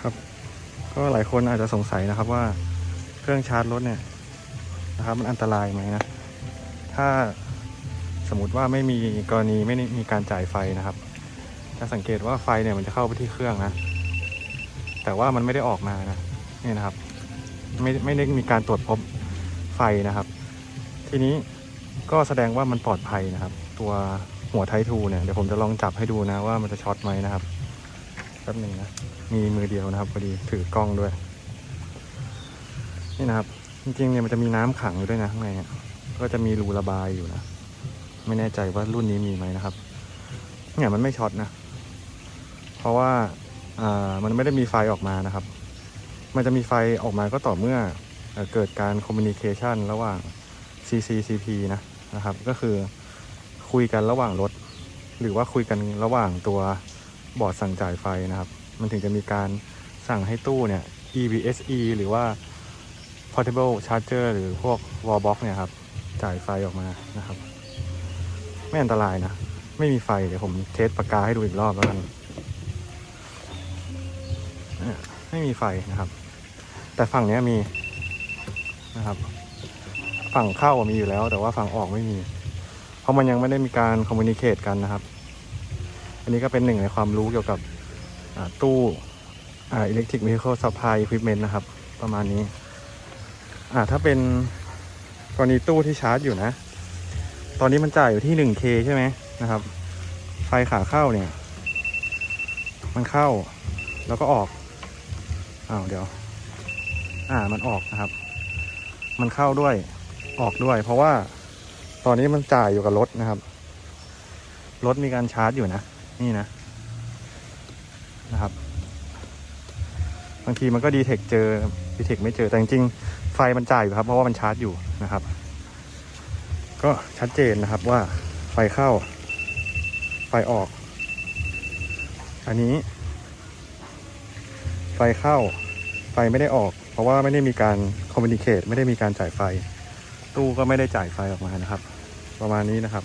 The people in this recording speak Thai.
ครับ ก็หลายคนอาจจะสงสัยนะครับว่าเครื่องชาร์จรถเนี่ยนะครับมันอันตรายไหมนะ ถ้าสมมติว่าไม่มีกรณีไม่มีการจ่ายไฟนะครับ จะสังเกตว่าไฟเนี่ยมันจะเข้าไปที่เครื่องนะ แต่ว่ามันไม่ได้ออกมานะนี่นะครับ ไม่ไม่ได้มีการตรวจพบไฟนะครับ ทีนี้ก็แสดงว่ามันปลอดภัยนะครับ ตัวหัวไททูเนี่ยเดี๋ยวผมจะลองจับให้ดูนะว่ามันจะช็อตไหมนะครับ ป๊บหนึ่งนะ มีมือเดียวนะครับพอดีถือกล้องด้วย นี่นะครับ จริงๆเนี่ยมันจะมีน้ำขังอยู่ด้วยนะข้างในเนี่ยก็จะมีรูระบายอยู่นะ ไม่แน่ใจว่ารุ่นนี้มีไหมนะครับ เนี่ยมันไม่ช็อตนะ เพราะว่าอ่ามันไม่ได้มีไฟออกมานะครับ มันจะมีไฟออกมาก็ต่อเมื่อเกิดการคอมมิวนิเคชันระหว่าง CCCP นะนะครับ ก็คือคุยกันระหว่างรถ หรือว่าคุยกันระหว่างตัว บอร์ดสั่งจ่ายไฟนะครับ มันถึงจะมีการสั่งให้ตู้เนี่ย EVSE หรือว่า Portable Charger หรือพวก Wall Box เนี่ยครับ จ่ายไฟออกมานะครับ ไม่อันตรายนะ ไม่มีไฟ เดี๋ยวผมเทสปากกาให้ดูอีกรอบแล้วกันนี่ไม่มีไฟนะครับ แต่ฝั่งเนี้ยมีนะครับ ฝั่งเข้ามีอยู่แล้ว แต่ว่าฝั่งออกไม่มี เพราะมันยังไม่ได้มีการคอมมูนิเคตกันนะครับ อันนี้ก็เป็นหนึ่งในความรู้เกี่ยวกับตู้อ่า electric vehicle supply equipment นะครับ ประมาณนี้ถ้าเป็นกรณีตู้ที่ชาร์จอยู่นะ ตอนนี้มันจ่ายอยู่ที่ 1K ใช่ไหมนะครับ ไฟขาเข้าเนี่ย มันเข้าแล้วก็ออกอ้าวเดี๋ยว อ่ามันออกนะครับ มันเข้าด้วยออกด้วย เพราะว่าตอนนี้มันจ่ายอยู่กับรถนะครับ รถมีการชาร์จอยู่นะ นี่นะนะครับ บางทีมันก็ดีเทคเจอดีเทคไม่เจอแต่จริงๆไฟมันจ่ายอยู่ครับ เพราะว่ามันชาร์จอยู่นะครับ ก็ชัดเจนนะครับว่าไฟเข้า ไฟออก อันนี้ ไฟเข้า ไฟไม่ได้ออก เพราะว่าไม่ได้มีการคอมมิวนิเคตไม่ได้มีการจ่ายไฟ ตู้ก็ไม่ได้จ่ายไฟออกมานะครับ ประมาณนี้นะครับ